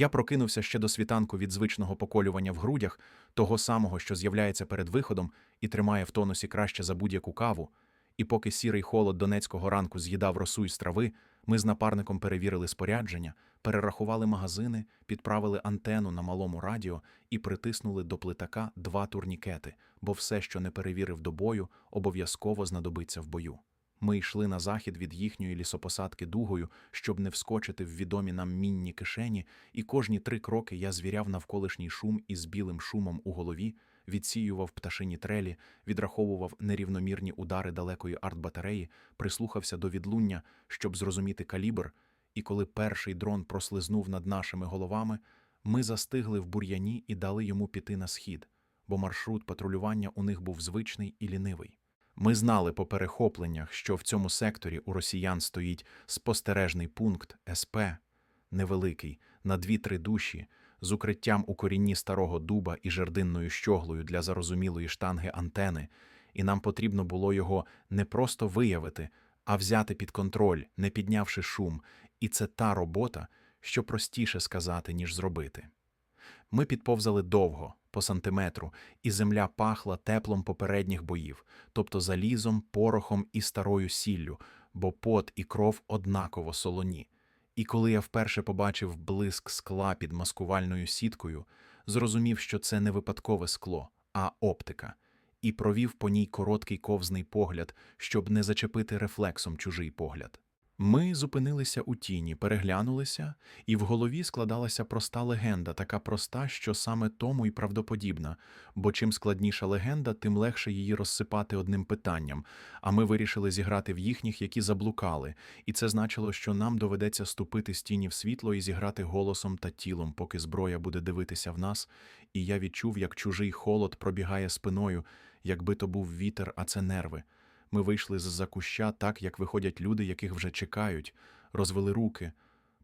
Я прокинувся ще до світанку від звичного поколювання в грудях, того самого, що з'являється перед виходом і тримає в тонусі краще за будь-яку каву. І поки сірий холод донецького ранку з'їдав росу із трави, ми з напарником перевірили спорядження, перерахували магазини, підправили антену на малому радіо і притиснули до плитака два турнікети, бо все, що не перевірив до бою, обов'язково знадобиться в бою. Ми йшли на захід від їхньої лісопосадки дугою, щоб не вскочити в відомі нам мінні кишені, і кожні три кроки я звіряв навколишній шум із білим шумом у голові, відсіював пташині трелі, відраховував нерівномірні удари далекої артбатареї, прислухався до відлуння, щоб зрозуміти калібр, і коли перший дрон прослизнув над нашими головами, ми застигли в бур'яні і дали йому піти на схід, бо маршрут патрулювання у них був звичний і лінивий. Ми знали по перехопленнях, що в цьому секторі у росіян стоїть спостережний пункт СП, невеликий, на дві-три душі, з укриттям у корінні старого дуба і жердинною щоглою для зарозумілої штанги антени, і нам потрібно було його не просто виявити, а взяти під контроль, не піднявши шум, і це та робота, що простіше сказати, ніж зробити. Ми підповзали довго, по сантиметру, і земля пахла теплом попередніх боїв, тобто залізом, порохом і старою сіллю, бо пот і кров однаково солоні. І коли я вперше побачив блиск скла під маскувальною сіткою, зрозумів, що це не випадкове скло, а оптика, і провів по ній короткий ковзний погляд, щоб не зачепити рефлексом чужий погляд. Ми зупинилися у тіні, переглянулися, і в голові складалася проста легенда, така проста, що саме тому й правдоподібна, бо чим складніша легенда, тим легше її розсипати одним питанням. А ми вирішили зіграти в їхніх, які заблукали, і це значило, що нам доведеться ступити з тіні в світло і зіграти голосом та тілом, поки зброя буде дивитися в нас, і я відчув, як чужий холод пробігає спиною, якби то був вітер, а це нерви. Ми вийшли з-за куща так, як виходять люди, яких вже чекають, розвели руки,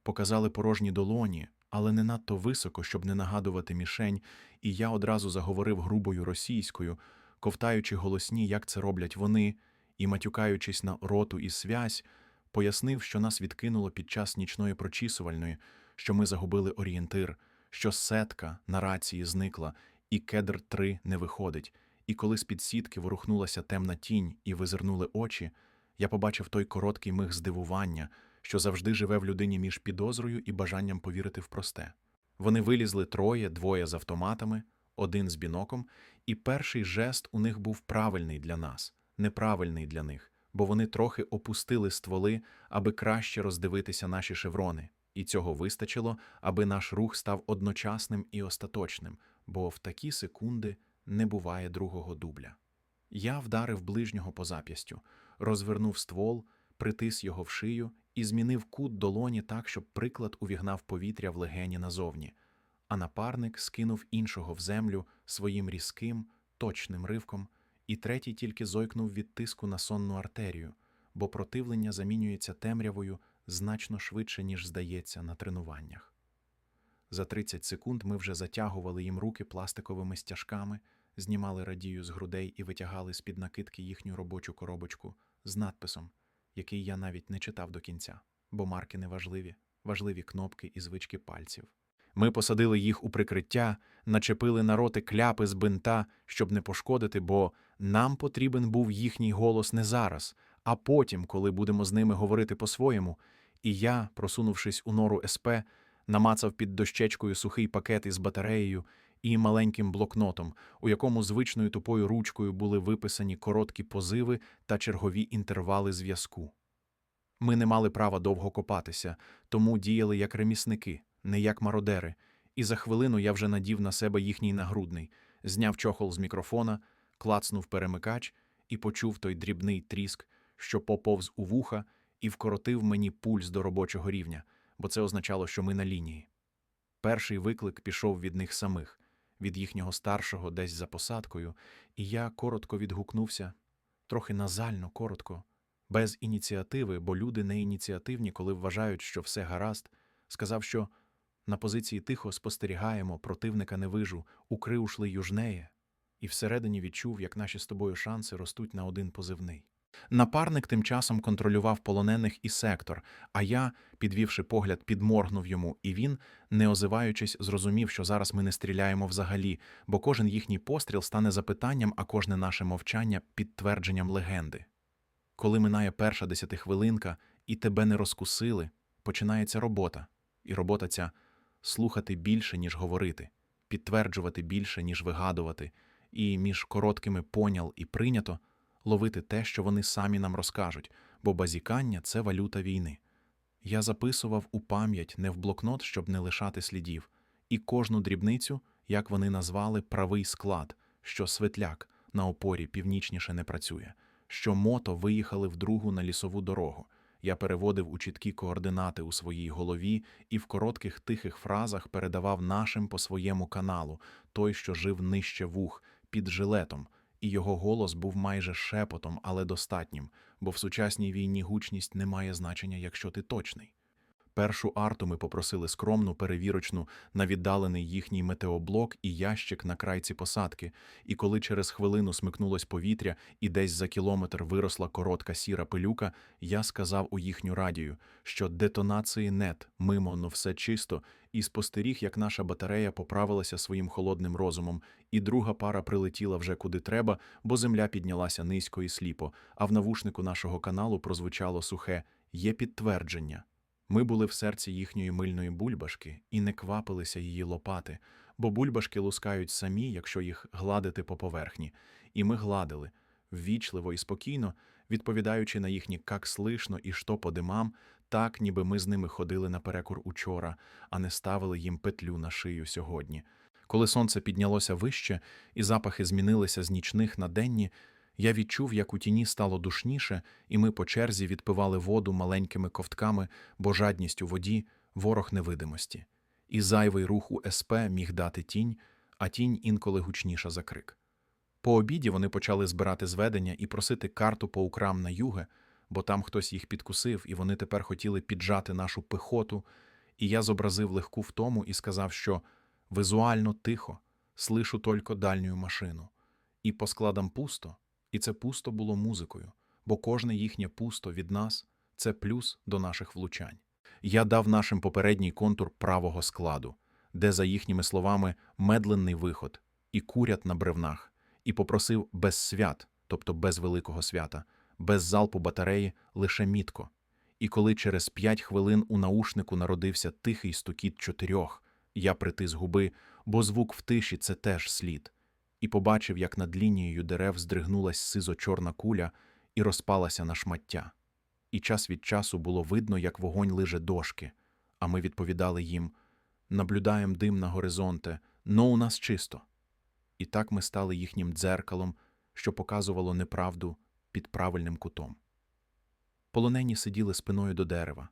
показали порожні долоні, але не надто високо, щоб не нагадувати мішень, і я одразу заговорив грубою російською, ковтаючи голосні, як це роблять вони, і матюкаючись на роту і связь, пояснив, що нас відкинуло під час нічної прочісувальної, що ми загубили орієнтир, що сетка на рації зникла, і кедр 3 не виходить. І коли з-під сітки ворухнулася темна тінь і визирнули очі, я побачив той короткий миг здивування, що завжди живе в людині між підозрою і бажанням повірити в просте. Вони вилізли троє, двоє з автоматами, один з біноком, і перший жест у них був правильний для нас, неправильний для них, бо вони трохи опустили стволи, аби краще роздивитися наші шеврони, і цього вистачило, аби наш рух став одночасним і остаточним, бо в такі секунди не буває другого дубля. Я вдарив ближнього по зап'ястю, розвернув ствол, притис його в шию і змінив кут долоні так, щоб приклад увігнав повітря в легені назовні, а напарник скинув іншого в землю своїм різким, точним ривком, і третій тільки зойкнув від тиску на сонну артерію, бо противлення замінюється темрявою значно швидше, ніж здається на тренуваннях. За 30 секунд ми вже затягували їм руки пластиковими стяжками, знімали радію з грудей і витягали з-під накидки їхню робочу коробочку з надписом, який я навіть не читав до кінця, бо марки не важливі, важливі кнопки і звички пальців. Ми посадили їх у прикриття, начепили на роти кляпи з бинта, щоб не пошкодити, бо нам потрібен був їхній голос не зараз, а потім, коли будемо з ними говорити по-своєму. І я, просунувшись у нору СП, намацав під дощечкою сухий пакет із батареєю і маленьким блокнотом, у якому звичною тупою ручкою були виписані короткі позиви та чергові інтервали зв'язку. Ми не мали права довго копатися, тому діяли як ремісники, не як мародери, і за хвилину я вже надів на себе їхній нагрудний, зняв чохол з мікрофона, клацнув перемикач і почув той дрібний тріск, що поповз у вуха і вкоротив мені пульс до робочого рівня, бо це означало, що ми на лінії. Перший виклик пішов від них самих, від їхнього старшого десь за посадкою, і я коротко відгукнувся, трохи назально, коротко, без ініціативи, бо люди не ініціативні, коли вважають, що все гаразд, сказав, що на позиції тихо спостерігаємо, противника не вижу, укри ушли южнеє, і всередині відчув, як наші з тобою шанси ростуть на один позивний. Напарник тим часом контролював полонених і сектор, а я, підвівши погляд, підморгнув йому, і він, не озиваючись, зрозумів, що зараз ми не стріляємо взагалі, бо кожен їхній постріл стане запитанням, а кожне наше мовчання підтвердженням легенди. Коли минає перша десятихвилинка і тебе не розкусили, починається робота. І робота ця слухати більше, ніж говорити, підтверджувати більше, ніж вигадувати, і між короткими понял і прийнято ловити те, що вони самі нам розкажуть, бо базікання це валюта війни. Я записував у пам'ять не в блокнот, щоб не лишати слідів, і кожну дрібницю, як вони назвали, правий склад, що светляк на опорі північніше не працює, що мото виїхали в другу на лісову дорогу. Я переводив у чіткі координати у своїй голові і в коротких тихих фразах передавав нашим по своєму каналу, той, що жив нижче вух, під жилетом, і його голос був майже шепотом, але достатнім, бо в сучасній війні гучність не має значення, якщо ти точний. Першу арту ми попросили скромну перевірочну на віддалений їхній метеоблок і ящик на крайці посадки, і коли через хвилину смикнулось повітря і десь за кілометр виросла коротка сіра пилюка, я сказав у їхню радію, що детонації нет, мимо, ну все чисто, і спостеріг, як наша батарея поправилася своїм холодним розумом, і друга пара прилетіла вже куди треба, бо земля піднялася низько і сліпо, а в навушнику нашого каналу прозвучало сухе є підтвердження. Ми були в серці їхньої мильної бульбашки і не квапилися її лопати, бо бульбашки лускають самі, якщо їх гладити по поверхні, і ми гладили, ввічливо і спокійно, відповідаючи на їхні «как слишно» і «що по димам», так, ніби ми з ними ходили наперекор учора, а не ставили їм петлю на шию сьогодні. Коли сонце піднялося вище і запахи змінилися з нічних на денні, я відчув, як у тіні стало душніше, і ми по черзі відпивали воду маленькими ковтками, бо жадність у воді ворог невидимості. І зайвий рух у СП міг дати тінь, а тінь інколи гучніша за крик. По обіді вони почали збирати зведення і просити карту по украм на юге, бо там хтось їх підкусив, і вони тепер хотіли піджати нашу пехоту. І я зобразив легку втому і сказав, що визуально тихо, слишу тільки дальню машину. І по складам пусто, і це пусто було музикою, бо кожне їхнє пусто від нас це плюс до наших влучань. Я дав нашим попередній контур правого складу, де, за їхніми словами, медленний виход, і курять на бревнах, і попросив без свят, тобто без великого свята, без залпу батареї, лише мітко. І коли через п'ять хвилин у наушнику народився тихий стукіт чотирьох, я притис губи, бо звук в тиші це теж слід і побачив, як над лінією дерев здригнулась сизо-чорна куля і розпалася на шмаття. І час від часу було видно, як вогонь лиже дошки, а ми відповідали їм наблюдаєм дим на горизонте, но у нас чисто. І так ми стали їхнім дзеркалом, що показувало неправду під правильним кутом. Полонені сиділи спиною до дерева,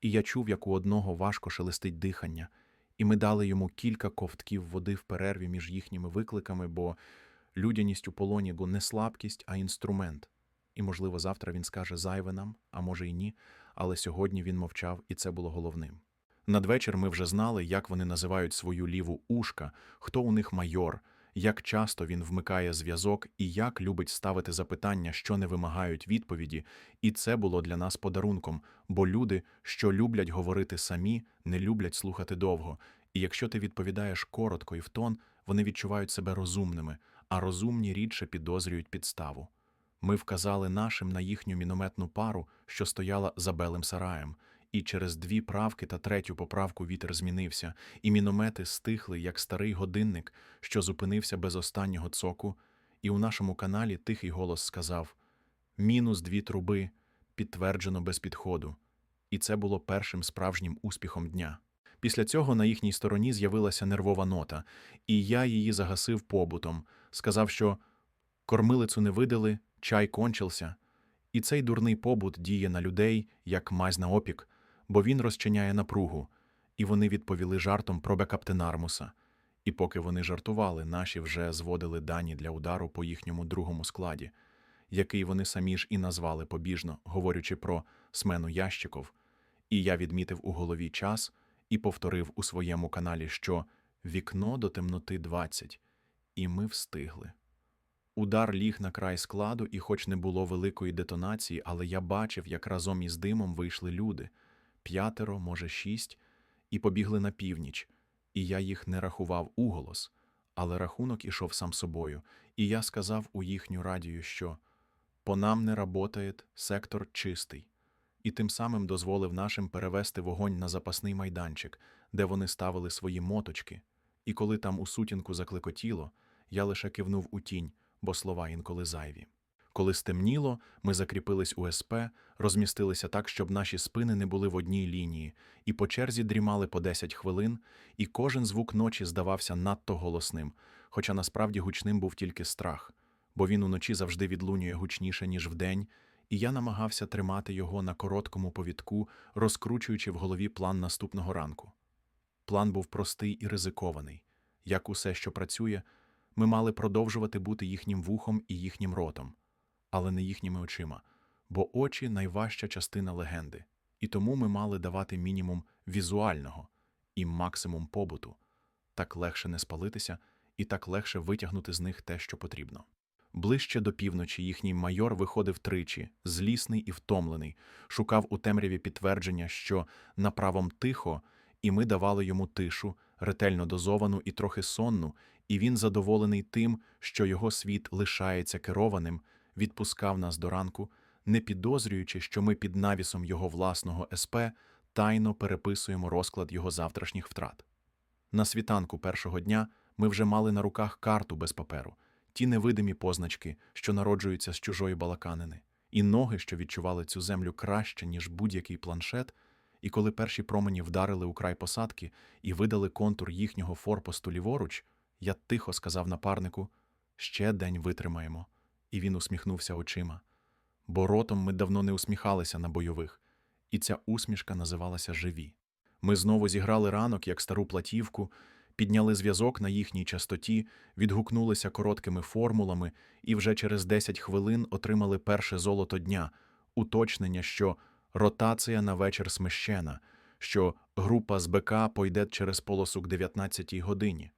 і я чув, як у одного важко шелестить дихання і ми дали йому кілька ковтків води в перерві між їхніми викликами, бо людяність у полоні бо не слабкість, а інструмент. І, можливо, завтра він скаже зайве нам, а може й ні, але сьогодні він мовчав, і це було головним. Надвечір ми вже знали, як вони називають свою ліву ушка, хто у них майор, як часто він вмикає зв'язок і як любить ставити запитання, що не вимагають відповіді, і це було для нас подарунком, бо люди, що люблять говорити самі, не люблять слухати довго. І якщо ти відповідаєш коротко і в тон, вони відчувають себе розумними, а розумні рідше підозрюють підставу. Ми вказали нашим на їхню мінометну пару, що стояла за белим сараєм і через дві правки та третю поправку вітер змінився, і міномети стихли, як старий годинник, що зупинився без останнього цоку, і у нашому каналі тихий голос сказав мінус дві труби, підтверджено без підходу. І це було першим справжнім успіхом дня. Після цього на їхній стороні з'явилася нервова нота, і я її загасив побутом, сказав, що кормилицю не видали, чай кончився, і цей дурний побут діє на людей, як мазь на опік, бо він розчиняє напругу, і вони відповіли жартом про Бекаптенармуса. І поки вони жартували, наші вже зводили дані для удару по їхньому другому складі, який вони самі ж і назвали побіжно, говорячи про смену ящиков. І я відмітив у голові час і повторив у своєму каналі, що вікно до темноти 20, і ми встигли. Удар ліг на край складу, і хоч не було великої детонації, але я бачив, як разом із димом вийшли люди п'ятеро, може, шість, і побігли на північ. І я їх не рахував уголос, але рахунок ішов сам собою, і я сказав у їхню радію, що по нам не работает, сектор чистий, і тим самим дозволив нашим перевести вогонь на запасний майданчик, де вони ставили свої моточки. І коли там у сутінку заклекотіло, я лише кивнув у тінь, бо слова інколи зайві. Коли стемніло, ми закріпились у СП, розмістилися так, щоб наші спини не були в одній лінії, і по черзі дрімали по 10 хвилин, і кожен звук ночі здавався надто голосним, хоча насправді гучним був тільки страх, бо він уночі завжди відлунює гучніше, ніж вдень, і я намагався тримати його на короткому повідку, розкручуючи в голові план наступного ранку. План був простий і ризикований. Як усе, що працює, ми мали продовжувати бути їхнім вухом і їхнім ротом, але не їхніми очима, бо очі найважча частина легенди, і тому ми мали давати мінімум візуального і максимум побуту. Так легше не спалитися і так легше витягнути з них те, що потрібно. Ближче до півночі їхній майор виходив тричі, злісний і втомлений, шукав у темряві підтвердження, що направом тихо, і ми давали йому тишу, ретельно дозовану і трохи сонну, і він, задоволений тим, що його світ лишається керованим, відпускав нас до ранку, не підозрюючи, що ми під навісом його власного СП тайно переписуємо розклад його завтрашніх втрат. На світанку першого дня ми вже мали на руках карту без паперу, ті невидимі позначки, що народжуються з чужої балаканини, і ноги, що відчували цю землю краще, ніж будь-який планшет, і коли перші промені вдарили у край посадки і видали контур їхнього форпосту ліворуч, я тихо сказав напарнику ще день витримаємо, і він усміхнувся очима. Бо ротом ми давно не усміхалися на бойових, і ця усмішка називалася живі. Ми знову зіграли ранок, як стару платівку, підняли зв'язок на їхній частоті, відгукнулися короткими формулами і вже через 10 хвилин отримали перше золото дня, уточнення, що ротація на вечір смещена, що група з БК пойде через полосу к 19 годині.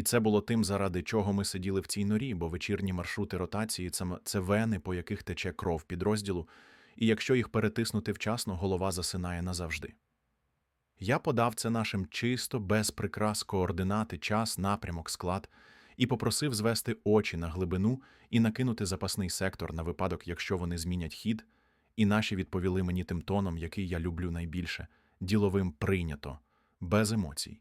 І це було тим, заради чого ми сиділи в цій норі, бо вечірні маршрути ротації це, вени, по яких тече кров підрозділу, і якщо їх перетиснути вчасно, голова засинає назавжди. Я подав це нашим чисто, без прикрас координати, час, напрямок, склад, і попросив звести очі на глибину і накинути запасний сектор на випадок, якщо вони змінять хід, і наші відповіли мені тим тоном, який я люблю найбільше, діловим прийнято, без емоцій,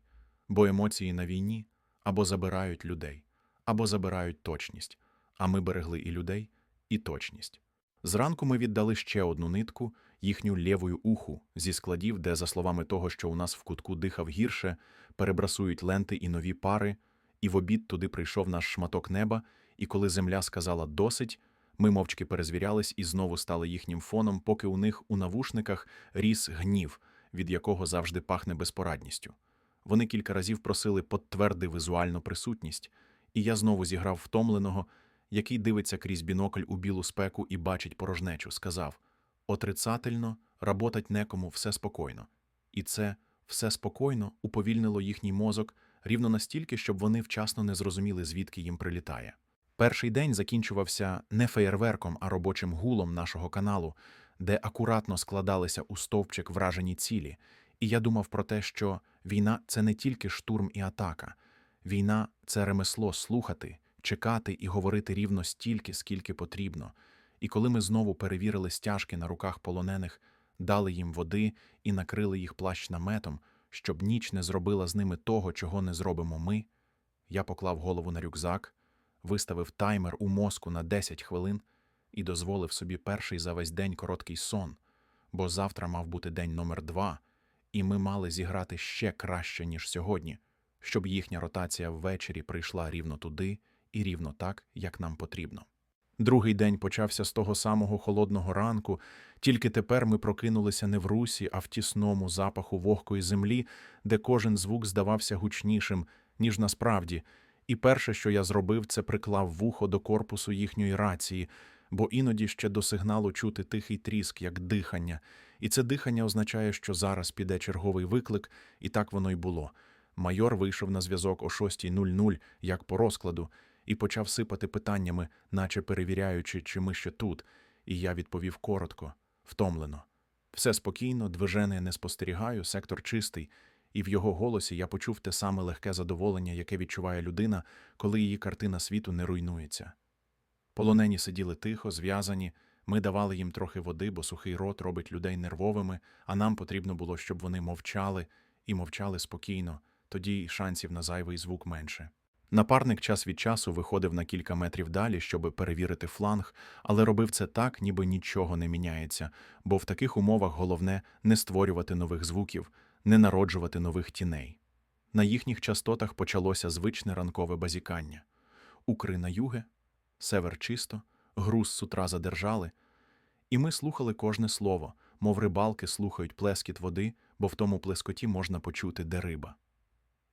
бо емоції на війні або забирають людей, або забирають точність, а ми берегли і людей, і точність. Зранку ми віддали ще одну нитку, їхню лєвою уху зі складів, де, за словами того, що у нас в кутку дихав гірше, перебрасують ленти і нові пари, і в обід туди прийшов наш шматок неба, і коли земля сказала досить, ми мовчки перезвірялись і знову стали їхнім фоном, поки у них у навушниках ріс гнів, від якого завжди пахне безпорадністю. Вони кілька разів просили «подтверди візуальну присутність, і я знову зіграв втомленого, який дивиться крізь бінокль у білу спеку і бачить порожнечу, сказав отрицательно, работать некому, все спокійно. І це все спокійно уповільнило їхній мозок рівно настільки, щоб вони вчасно не зрозуміли, звідки їм прилітає. Перший день закінчувався не феєрверком, а робочим гулом нашого каналу, де акуратно складалися у стовпчик вражені цілі. І я думав про те, що війна це не тільки штурм і атака. Війна це ремесло слухати, чекати і говорити рівно стільки, скільки потрібно. І коли ми знову перевірили стяжки на руках полонених, дали їм води і накрили їх плащ наметом, щоб ніч не зробила з ними того, чого не зробимо ми, я поклав голову на рюкзак, виставив таймер у мозку на 10 хвилин і дозволив собі перший за весь день короткий сон, бо завтра мав бути день номер два, і ми мали зіграти ще краще, ніж сьогодні, щоб їхня ротація ввечері прийшла рівно туди і рівно так, як нам потрібно. Другий день почався з того самого холодного ранку, тільки тепер ми прокинулися не в русі, а в тісному запаху вогкої землі, де кожен звук здавався гучнішим, ніж насправді, і перше, що я зробив, це приклав вухо до корпусу їхньої рації, бо іноді ще до сигналу чути тихий тріск, як дихання, і це дихання означає, що зараз піде черговий виклик, і так воно й було. Майор вийшов на зв'язок о 6.00, як по розкладу, і почав сипати питаннями, наче перевіряючи, чи ми ще тут, і я відповів коротко, втомлено. Все спокійно, движене не спостерігаю, сектор чистий, і в його голосі я почув те саме легке задоволення, яке відчуває людина, коли її картина світу не руйнується. Полонені сиділи тихо, зв'язані, ми давали їм трохи води, бо сухий рот робить людей нервовими, а нам потрібно було, щоб вони мовчали і мовчали спокійно, тоді й шансів на зайвий звук менше. Напарник час від часу виходив на кілька метрів далі, щоб перевірити фланг, але робив це так, ніби нічого не міняється, бо в таких умовах головне не створювати нових звуків, не народжувати нових тіней. На їхніх частотах почалося звичне ранкове базікання. Укри на юге, север чисто, груз з утра задержали, і ми слухали кожне слово, мов рибалки слухають плескіт води, бо в тому плескоті можна почути, де риба.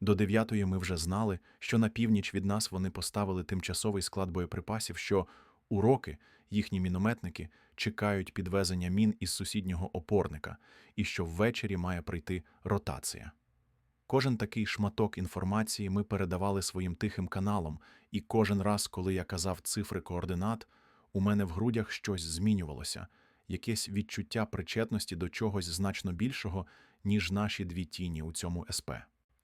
До дев'ятої ми вже знали, що на північ від нас вони поставили тимчасовий склад боєприпасів, що уроки, їхні мінометники, чекають підвезення мін із сусіднього опорника, і що ввечері має прийти ротація. Кожен такий шматок інформації ми передавали своїм тихим каналам, і кожен раз, коли я казав цифри координат, у мене в грудях щось змінювалося, якесь відчуття причетності до чогось значно більшого, ніж наші дві тіні у цьому СП.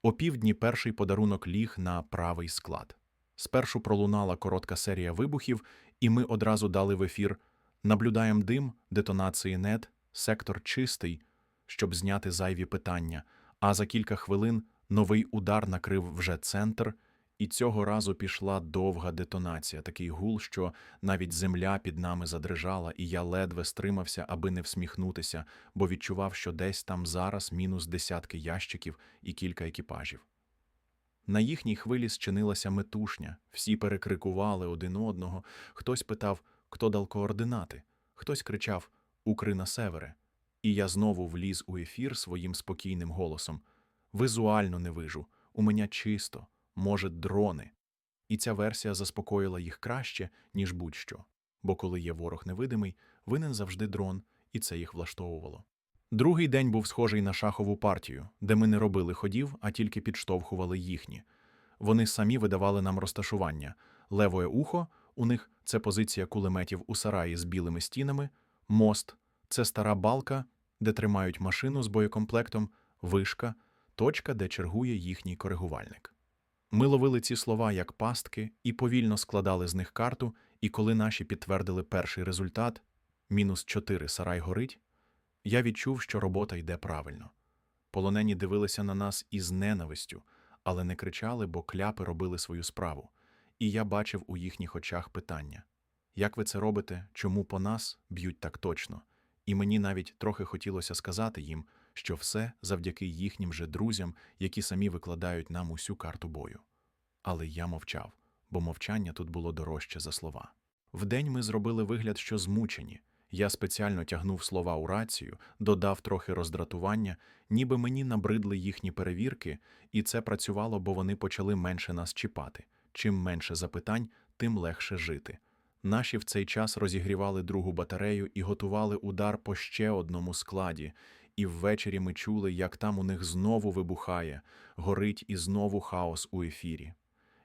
О півдні перший подарунок ліг на правий склад. Спершу пролунала коротка серія вибухів, і ми одразу дали в ефір Наблюдаємо дим, детонації нет, сектор чистий, щоб зняти зайві питання. А за кілька хвилин новий удар накрив вже центр, і цього разу пішла довга детонація, такий гул, що навіть земля під нами задрижала, і я ледве стримався, аби не всміхнутися, бо відчував, що десь там зараз мінус десятки ящиків і кілька екіпажів. На їхній хвилі зчинилася метушня, всі перекрикували один одного, хтось питав, хто дав координати, хтось кричав Укри на севере. І я знову вліз у ефір своїм спокійним голосом. Визуально не вижу, у мене чисто, може, дрони. І ця версія заспокоїла їх краще, ніж будь-що. Бо коли є ворог невидимий, винен завжди дрон, і це їх влаштовувало. Другий день був схожий на шахову партію, де ми не робили ходів, а тільки підштовхували їхні. Вони самі видавали нам розташування. Левое ухо у них це позиція кулеметів у сараї з білими стінами, мост це стара балка, де тримають машину з боєкомплектом, вишка, точка, де чергує їхній коригувальник. Ми ловили ці слова як пастки і повільно складали з них карту, і коли наші підтвердили перший результат мінус 4 сарай горить, я відчув, що робота йде правильно. Полонені дивилися на нас із ненавистю, але не кричали, бо кляпи робили свою справу. І я бачив у їхніх очах питання: як ви це робите, чому по нас б'ють так точно? І мені навіть трохи хотілося сказати їм, що все завдяки їхнім же друзям, які самі викладають нам усю карту бою. Але я мовчав, бо мовчання тут було дорожче за слова. Вдень ми зробили вигляд, що змучені. Я спеціально тягнув слова у рацію, додав трохи роздратування, ніби мені набридли їхні перевірки, і це працювало, бо вони почали менше нас чіпати. Чим менше запитань, тим легше жити. Наші в цей час розігрівали другу батарею і готували удар по ще одному складі, і ввечері ми чули, як там у них знову вибухає, горить і знову хаос у ефірі.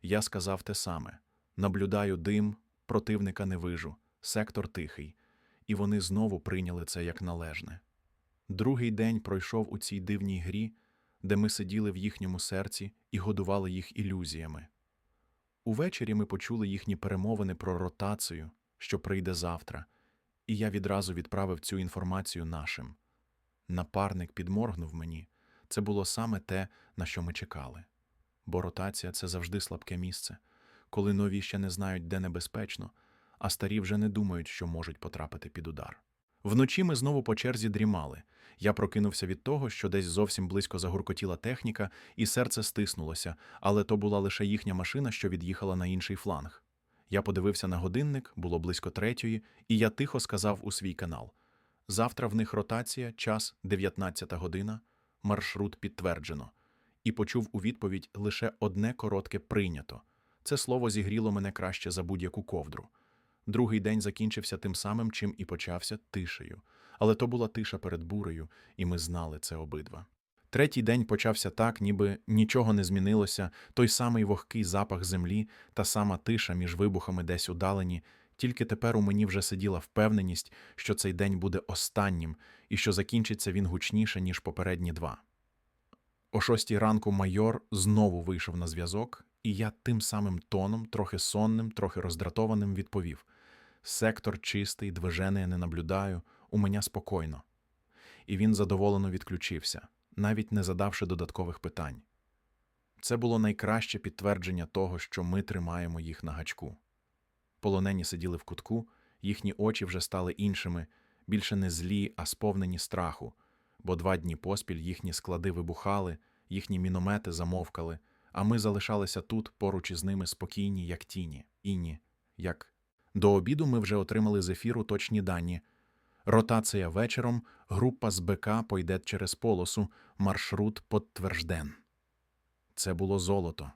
Я сказав те саме: наблюдаю дим, противника не вижу, сектор тихий, і вони знову прийняли це як належне. Другий день пройшов у цій дивній грі, де ми сиділи в їхньому серці і годували їх ілюзіями. Увечері ми почули їхні перемовини про ротацію, що прийде завтра, і я відразу відправив цю інформацію нашим. Напарник підморгнув мені. Це було саме те, на що ми чекали. Бо ротація це завжди слабке місце, коли нові ще не знають, де небезпечно, а старі вже не думають, що можуть потрапити під удар. Вночі ми знову по черзі дрімали. Я прокинувся від того, що десь зовсім близько загуркотіла техніка, і серце стиснулося, але то була лише їхня машина, що від'їхала на інший фланг. Я подивився на годинник, було близько третьої, і я тихо сказав у свій канал: завтра в них ротація, час 19 година, маршрут підтверджено. І почув у відповідь лише одне коротке прийнято. Це слово зігріло мене краще за будь-яку ковдру. Другий день закінчився тим самим, чим і почався тишею. Але то була тиша перед бурею, і ми знали це обидва. Третій день почався так, ніби нічого не змінилося, той самий вогкий запах землі, та сама тиша між вибухами десь удалені, тільки тепер у мені вже сиділа впевненість, що цей день буде останнім і що закінчиться він гучніше, ніж попередні два. О шостій ранку майор знову вийшов на зв'язок, і я тим самим тоном, трохи сонним, трохи роздратованим, відповів: Сектор чистий, движення не наблюдаю, у мене спокійно. І він задоволено відключився, навіть не задавши додаткових питань. Це було найкраще підтвердження того, що ми тримаємо їх на гачку. Полонені сиділи в кутку, їхні очі вже стали іншими, більше не злі, а сповнені страху, бо два дні поспіль їхні склади вибухали, їхні міномети замовкали, а ми залишалися тут поруч із ними спокійні, як тіні, іні, як. До обіду ми вже отримали з ефіру точні дані. Ротація вечором, група з БК пойде через полосу, маршрут подтвержден. Це було золото.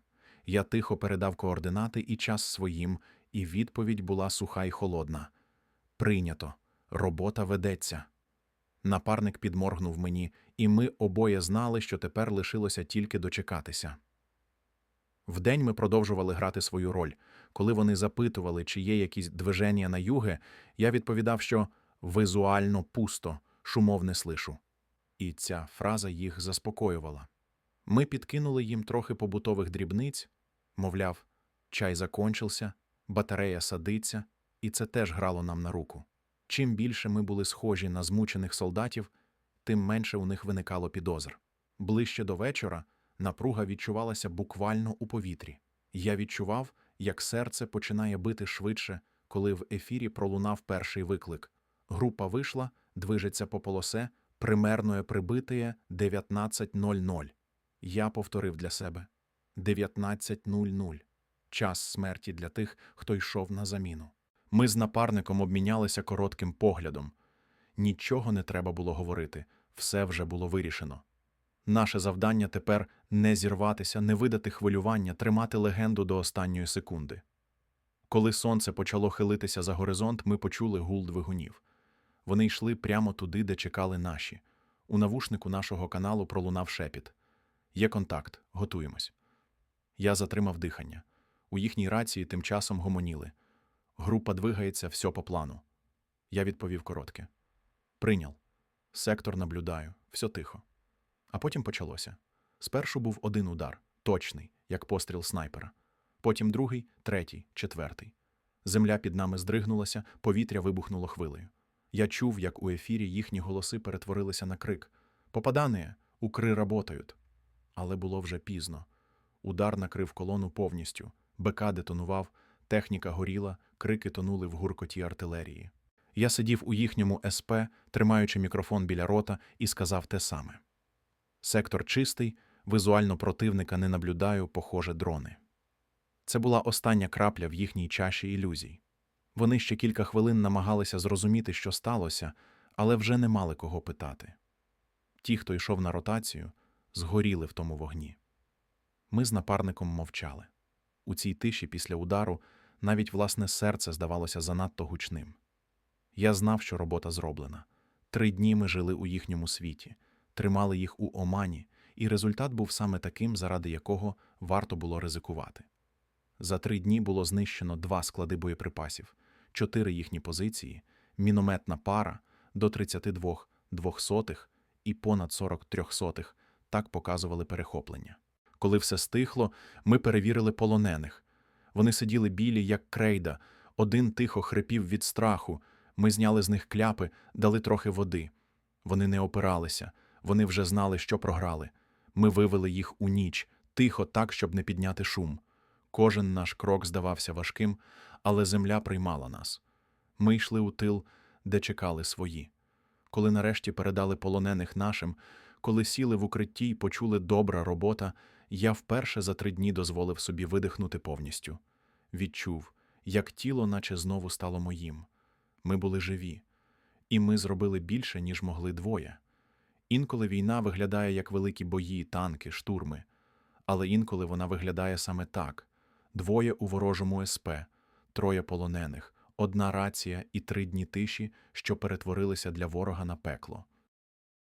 Я тихо передав координати і час своїм, і відповідь була суха й холодна. Прийнято. Робота ведеться. Напарник підморгнув мені, і ми обоє знали, що тепер лишилося тільки дочекатися. Вдень ми продовжували грати свою роль. Коли вони запитували, чи є якісь движення на юге, я відповідав, що визуально пусто, шумов не слишу. І ця фраза їх заспокоювала. Ми підкинули їм трохи побутових дрібниць, мовляв, чай закончився, батарея садиться, і це теж грало нам на руку. Чим більше ми були схожі на змучених солдатів, тим менше у них виникало підозр. Ближче до вечора напруга відчувалася буквально у повітрі. Я відчував, як серце починає бити швидше, коли в ефірі пролунав перший виклик. Група вийшла, движеться по полосе, примерноє прибитиє 19.00. Я повторив для себе 19.00. Час смерті для тих, хто йшов на заміну. Ми з напарником обмінялися коротким поглядом. Нічого не треба було говорити, все вже було вирішено. Наше завдання тепер не зірватися, не видати хвилювання, тримати легенду до останньої секунди. Коли сонце почало хилитися за горизонт, ми почули гул двигунів. Вони йшли прямо туди, де чекали наші. У навушнику нашого каналу пролунав шепіт. Є контакт, готуємось. Я затримав дихання. У їхній рації тим часом гомоніли. Група двигається, все по плану. Я відповів коротке. Прийняв. Сектор наблюдаю, все тихо. А потім почалося. Спершу був один удар, точний, як постріл снайпера. Потім другий, третій, четвертий. Земля під нами здригнулася, повітря вибухнуло хвилею. Я чув, як у ефірі їхні голоси перетворилися на крик Попадане, укри работають. Але було вже пізно. Удар накрив колону повністю, БК детонував, техніка горіла, крики тонули в гуркоті артилерії. Я сидів у їхньому СП, тримаючи мікрофон біля рота, і сказав те саме. Сектор чистий, візуально противника не наблюдаю, похоже, дрони. Це була остання крапля в їхній чаші ілюзій. Вони ще кілька хвилин намагалися зрозуміти, що сталося, але вже не мали кого питати. Ті, хто йшов на ротацію, згоріли в тому вогні. Ми з напарником мовчали. У цій тиші після удару навіть власне серце здавалося занадто гучним. Я знав, що робота зроблена. Три дні ми жили у їхньому світі, тримали їх у омані, і результат був саме таким, заради якого варто було ризикувати. За три дні було знищено два склади боєприпасів, чотири їхні позиції, мінометна пара до 32 двохсотих і понад 40 трьохсотих так показували перехоплення. Коли все стихло, ми перевірили полонених. Вони сиділи білі, як крейда, один тихо хрипів від страху. Ми зняли з них кляпи, дали трохи води. Вони не опиралися, вони вже знали, що програли. Ми вивели їх у ніч, тихо, так, щоб не підняти шум. Кожен наш крок здавався важким, але земля приймала нас. Ми йшли у тил, де чекали свої. Коли нарешті передали полонених нашим, коли сіли в укритті й почули добра робота, я вперше за три дні дозволив собі видихнути повністю. Відчув, як тіло наче знову стало моїм. Ми були живі, і ми зробили більше, ніж могли двоє. Інколи війна виглядає як великі бої, танки, штурми, але інколи вона виглядає саме так: двоє у ворожому СП, троє полонених, одна рація і три дні тиші, що перетворилися для ворога на пекло.